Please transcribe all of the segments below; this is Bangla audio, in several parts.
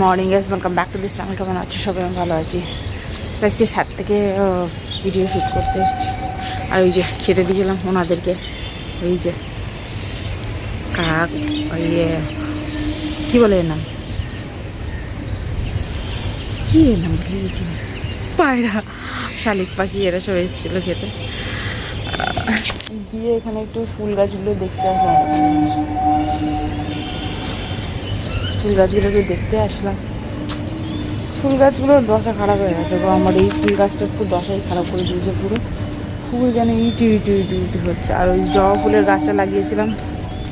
Morning S welcome back to this channel কেমন আছো সবাই? আমি ভালো আছি। আজকে সাত থেকে ভিডিও শ্যুট করতে এসেছি। আর ওই যে খেতে দিয়েছিলাম ওনাদেরকে। ওই যে কাক, ওই কী বলে এর নাম? কী এর নাম ভুলে গেছি পায়রা, শালিক পাখি, এরা সব এসেছিল খেতে। দিয়ে এখানে একটু ফুল গাছগুলো দেখতে আসলাম। ফুল গাছগুলোকে দেখতে আসলাম। ফুল গাছগুলোর দশা খারাপ হয়ে গেছে গো আমার। এই ফুল গাছটার তো দশাই খারাপ করে দিয়েছে পুরো। ফুল যেন ইটি ইটি ইটি ইটি হচ্ছে। আর ওই জবা ফুলের গাছটা লাগিয়েছিলাম।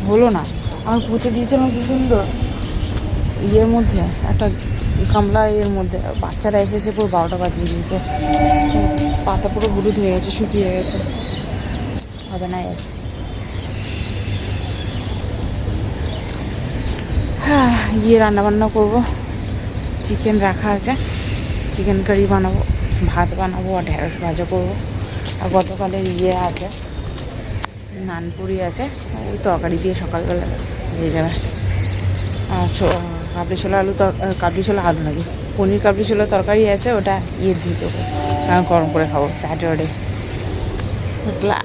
হলো না। আমার পুঁতে দিয়েছিলাম কি সুন্দর। ইয়ের মধ্যে, একটা গামলা এর মধ্যে। বাচ্চারা এসেছে পুরো বারোটা বাজিয়ে দিয়েছে। পাতা পুরো হলুদ হয়ে গেছে, শুকিয়ে গেছে। হবে না এর হ্যাঁ গিয়ে রান্নাবান্না করব। চিকেন রাখা আছে। চিকেন কারি বানাবো, ভাত বানাবো, আর ঢেঁড়স ভাজা করব। আর গতকালের ইয়ে আছে, নানপুরি আছে, ওই তরকারি দিয়ে সকালবেলা হয়ে যাবে। আর কাবলি ছোলা আলু কাবলি ছোলা আলু নাকি? পনির কাবলি ছোলা তরকারি আছে, ওটা ইয়ে দিয়ে দেবো। আমি গরম করে খাব, স্যাটারডে। বুঝলা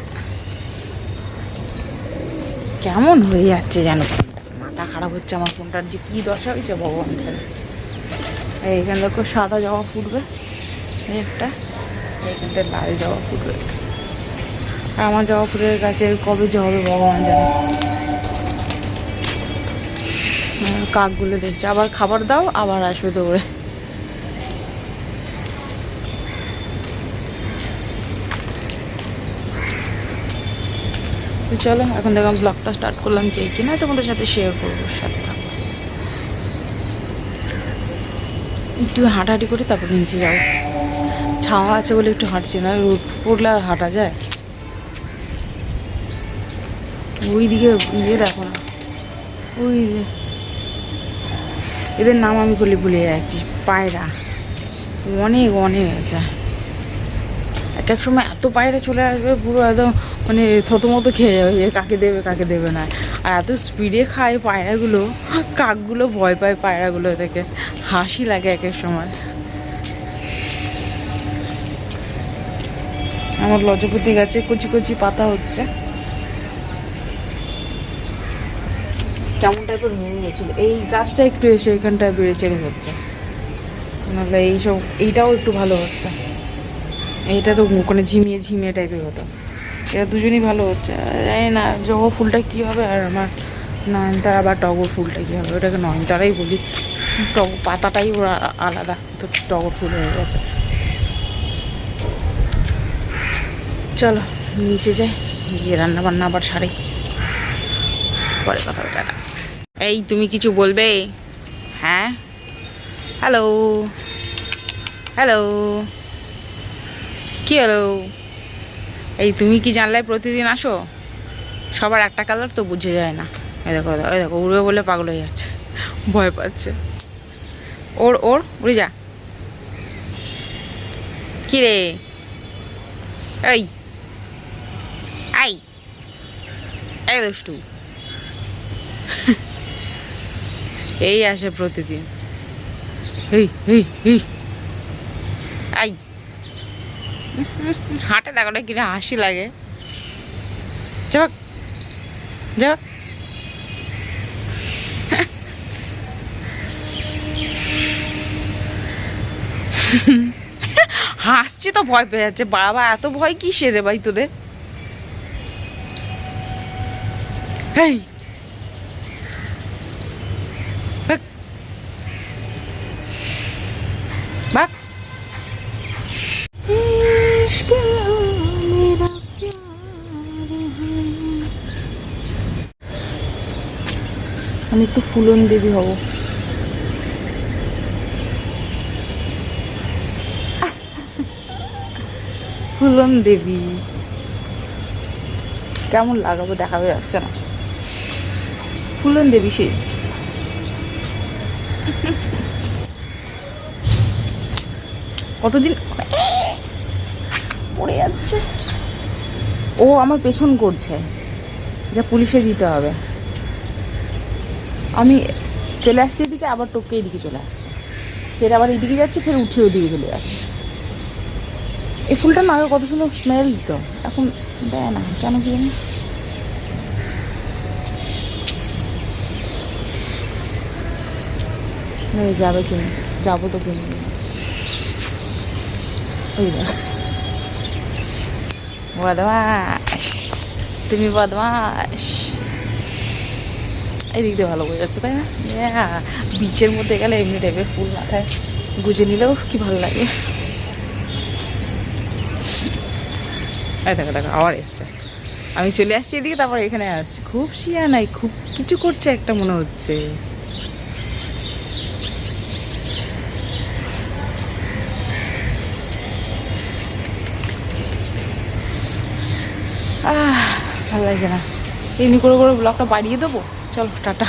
কেমন হয়ে যাচ্ছে মাথা খারাপ হচ্ছে আমার ফোনটার যে কী দশা হয়েছে ভগবান এই এখানে দেখো সাদা জবা ফুটবে। এই একটা। এইখানটা লাল জবা ফুটবে। আর আমার জবা ফুলের গাছে কবে যে হবে ভগবান জানে। কাকগুলো দেখছে। আবার খাবার দাও, আবার আসবে দৌড়ে তো চলো, এখন দেখলাম ব্লগটা স্টার্ট করলাম কে কিনা তোমাদের সাথে শেয়ার করব, সাথে থাকব একটু হাঁটাহাঁটি করে তারপর নিচে যাব ছাওয়া আছে বলে একটু হাঁটছি না, রোদ পড়লে আর হাঁটা যায়? ওই দিকে ইয়ে দেখো না। ওই এদের নাম আমি বলে ভুলে যাচ্ছি, পায়রা। অনেক অনেক আছে। এক এক সময় এত পায়রা চলে আসবে, পুরো একদম মানে থতমতো খেয়ে যাবে যে কাকে দেবে কাকে দেবে না। আর এত স্পিডে খায় পায়রাগুলো, কাকগুলো ভয় পায় পায়রাগুলো থেকে হাসি লাগে এক এক সময়। আমার লজপতি গাছে কচি কচি পাতা হচ্ছে। কেমন টাইপের হয়ে গেছিল? এই গাছটা একটু এসে এখানটায় বেড়ে চেড়ে হচ্ছে নাহলে এইসব, এইটাও একটু ভালো হচ্ছে। এইটা তো কোনো ঝিমিয়ে ঝিমিয়ে টাইপের হতো এরা দুজনই ভালো হচ্ছে। জানি না, জবা ফুলটা কী হবে আর আমার নয়নতারা বা টগর ফুলটা কী হবে? ওটাকে নয়নতারাই বলি। টগর পাতাটাই ওরা আলাদা। তো টগর ফুল হয়ে গেছে। চলো, নিচে যাই। গিয়ে রান্না বান্না আবার সারি। পরে কথা বলে। এই, তুমি কিছু বলবে? হ্যাঁ? হ্যালো হ্যালো কি এই তুমি কি জানলায় প্রতিদিন আসো? সবার একটা কালার তো বুঝে যায় না। এই দেখো এই দেখো উড়বে বলে পাগল হয়ে যাচ্ছে। ভয় পাচ্ছে। ওর ওর, উড়ে যা। কি রে? এই। আই এই দুষ্টু। এই আসে প্রতিদিন। এই এই এই। হাঁটে দেখো না হাসি লাগে। যাক যাক। হাসছি তো ভয় পেয়ে যাচ্ছে, বাবা এত ভয় কিসের সেরে ভাই তোদের? হেই আমি একটু ফুলন দেবী হব। ফুলন দেবী। কেমন লাগাবো দেখাবে, যাচ্ছে না। ফুলন দেবী সেজ। কতদিন পড়ে যাচ্ছে। ও আমার পেছন করছে। এটা পুলিশে দিতে হবে। আমি চলে আসছি এদিকে, আবার টোকে এদিকে চলে আসছে। ফের আবার এদিকে যাচ্ছে, ফের উঠে ওদিকে চলে যাচ্ছে। এই ফুলটা না আগে কত সুন্দর স্মেল দিত। এখন দেয় না, কেন কি যাবে কিনে, যাব তো কিনে। বদমাস তুমি বদমাস এদিক দিয়ে ভালো বোঝা যাচ্ছে তাই না? বিচের মধ্যে গেলে এমনি টাইপের ফুল মাথায় গুজে নিলেও কি ভালো লাগে। এই দেখো দেখো আবার এসছে। আমি চলে আসছি এদিকে, তারপর এখানে আসছি। খুব শিয়া নাই খুব কিছু করছে একটা মনে হচ্ছে। ভালো লাগছে না। এমনি করে করে ব্লগটা বাড়িয়ে দেবো? চলো টাটা।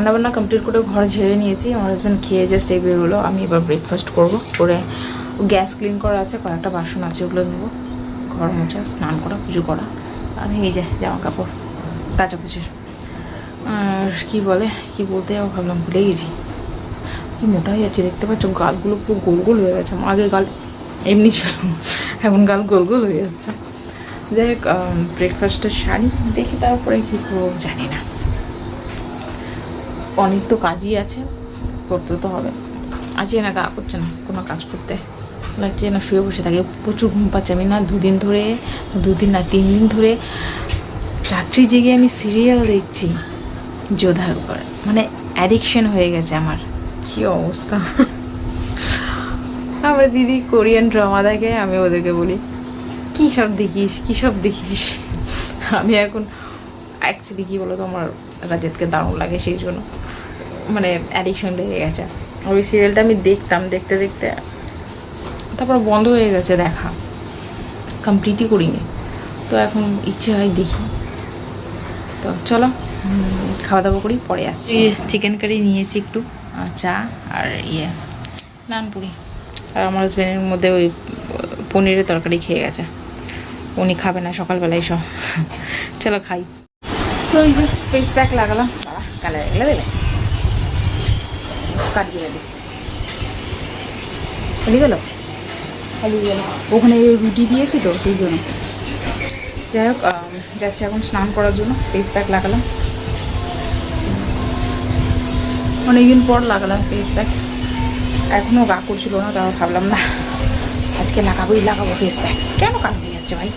রান্নাবান্না কমপ্লিট করে ঘর ঝেড়ে নিয়েছি। আমার হাজব্যান্ড খেয়ে জাস্ট এই বেরোলো আমি এবার ব্রেকফাস্ট করব। করে গ্যাস ক্লিন করা আছে, কয়েকটা বাসন আছে, ওগুলো নেব ঘর মোছা, স্নান করা, পুজো করা। আর এই যে জামা কাপড় কাঁচা কুচির আর কি বলে, কি বলতে যাব ভাবলাম, ভুলে গেছি। কি মোটা হয়ে যাচ্ছে দেখতে পাচ্ছ, গালগুলো পুরো গোল গোল হয়ে গেছে। আগে গাল এমনি ছিল, এখন গাল গোল গোল হয়ে যাচ্ছে। যাই হোক ব্রেকফাস্টের শাড়ি দেখি তারপরে কী করব, জানি না। অনেক তো কাজই আছে, করতে তো হবে। আজকে না গা করছে না, কোনো কাজ করতে। লাগছে না শুয়ে বসে থাকে, প্রচুর ঘুম পাচ্ছে। আমি না দুদিন ধরে, দুদিন না তিন দিন ধরে রাত্রি জেগে আমি সিরিয়াল দেখছি যোধা করে মানে অ্যাডিকশন হয়ে গেছে আমার। কী অবস্থা? আমার দিদি কোরিয়ান ড্রামা দেখে, আমি ওদেরকে বলি, কী সব দেখিস, কী সব দেখিস? আমি এখন অ্যাকচুয়ালি কী বলো তো আমার রাজেতকে দারুণ লাগে সেই জন্য। মানে অ্যাডিকশন লেগে গেছে। ওই সিরিয়ালটা আমি দেখতাম দেখতে দেখতে তারপর বন্ধ হয়ে গেছে দেখা। কমপ্লিটই করিনি। তো এখন ইচ্ছে হয় দেখি। তো চলো খাওয়া দাওয়া করি পরে আসছি। চিকেন কারি নিয়েছি একটু আর চা আর ইয়ে নানপুরি আর আমার হাজব্যান্ডের মধ্যে ওই পনিরের তরকারি খেয়ে গেছে। উনি খাবে না সকালবেলায় সব। চলো খাই। তো ওই যে ফেস প্যাক লাগালাম। বাবা কালার এগুলো দিলে। কাটিয়ে দেবে খালি গেল? খালি গেল ওখানে রুটি দিয়েছি তো, সেই জন্য। যাই হোক যাচ্ছি এখন স্নান করার জন্য ফেস প্যাক লাগালাম। অনেকদিন পর লাগালাম ফেস প্যাক এখনও গা করছিল না, তাও ভাবলাম, না, আজকে লাগাবোই, লাগাবো ফেস প্যাক কেন কাজ যাচ্ছে ভাই?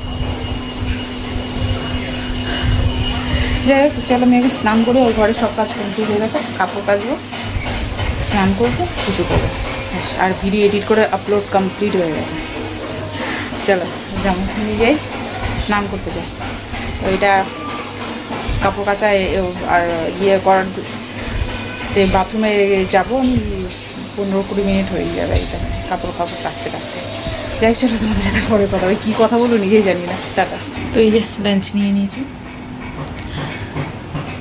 যাই হোক, চলো আমি আগে স্নান করে, ওর ঘরে সব কাজ কমপ্লিট হয়ে গেছে, কাপড় কাচবো। স্নান করব পুজো করব। ব্যাস, আর ভিডিও এডিট করে আপলোড কমপ্লিট হয়ে গেছে। চলো যেমন নিয়ে যাই স্নান করতে যাই। ওইটা কাপড় কাচা আর ইয়ে করার বাথরুমে যাব আমি পনেরো কুড়ি মিনিট হয়ে যাবে এটা কাপড় কাপড় কাচতে কাচতে। যাই চলো তোমাদের সাথে পরে কথা ওই কী কথা বলো নিজেই জানি না। টাটা। তো এই যে লাঞ্চ নিয়ে নিয়েছি।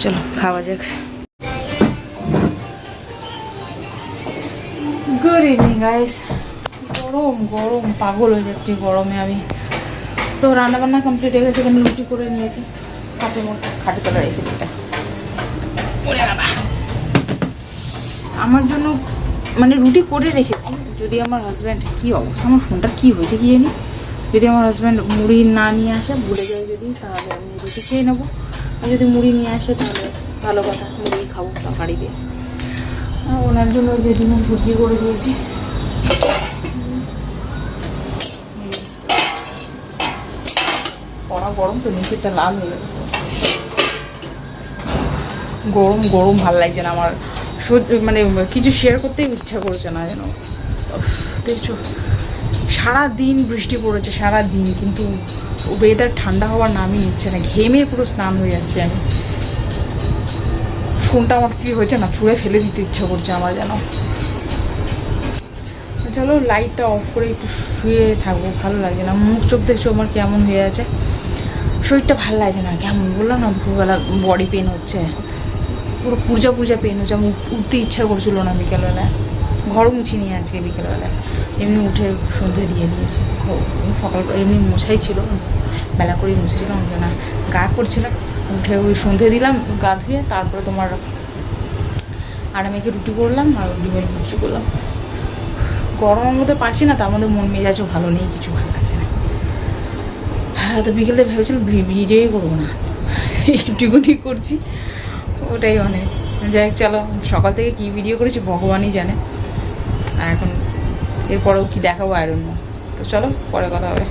চলো খাওয়া যাক। গুড ইভিনিং গাইস গরম গরম, পাগল হয়ে যাচ্ছি গরমে আমি। তো রান্না বান্না কমপ্লিট হয়ে গেছে, এখানে রুটি করে নিয়েছি। মধ্যে খাটে তলা রেখে দিটা আমার জন্য মানে রুটি করে রেখেছি, যদি আমার হাজব্যান্ড কী অবস্থা, আমার ফোনটার কী হয়েছে কি জানি? যদি আমার হাজব্যান্ড মুড়ি না নিয়ে আসে, ভুলে যায় যদি, তাহলে আমি রুটি খেয়ে নেব। আর যদি মুড়ি নিয়ে আসে, তাহলে ভালো কথা, মুড়ি খাব, তরকারি দিয়ে। ওনার জন্য যে ডিমের ভুজি করে দিয়েছি। কড়া গরম তো, নিচেরটা লাল হয়ে গরম গরম ভালো লাগছে না আমার। মানে কিছু শেয়ার করতেই ইচ্ছা করছে না যেন। দেখছ সারা দিন বৃষ্টি পড়েছে সারা দিন কিন্তু ওয়েদার ঠান্ডা হওয়ার নামই নিচ্ছে না। ঘেমে পুরো স্নান হয়ে যাচ্ছে আমি। ফোনটা আমার কি হয়েছে না, ছুঁড়ে ফেলে দিতে ইচ্ছা করছে আমার যেন। চলো লাইটটা অফ করে একটু শুয়ে থাকব, ভালো লাগছে না। মুখ চোখ দেখছ আমার কেমন হয়ে আছে? শরীরটা ভালো লাগছে না, কেমন বললাম না দুপুরবেলা বডি পেন হচ্ছে। পুরো পূজা পূজা পেন হচ্ছে আমি উঠতে ইচ্ছা করছিল না বিকেলবেলায়। ঘর মুছি নিয়ে আজকে বিকেলবেলায়। এমনি উঠে সন্ধে দিয়ে দিয়েছি। সকাল এমনি মশাই ছিল, বেলা করেই মুছেছিলাম জন্য গা করছিল উঠে ওই সন্ধে দিলাম, গা ধুয়ে তারপরে তোমার আর আমি রুটি করলাম আর ডিমের রুটি করলাম। গরমের মধ্যে পারছি না, তার মধ্যে মন মেজাজও ভালো নেই, কিছু ভালো লাগছে না। হ্যাঁ তো বিকেলে ভেবেছিলাম ভিডিওই করব না। একটুকুনি করছি, ওটাই অনেক যাই হোক, চলো, সকাল থেকে কী ভিডিও করেছি ভগবানই জানে। আর এখন এরপরেও কি দেখাবো আয়রন তো চলো, পরে কথা হবে।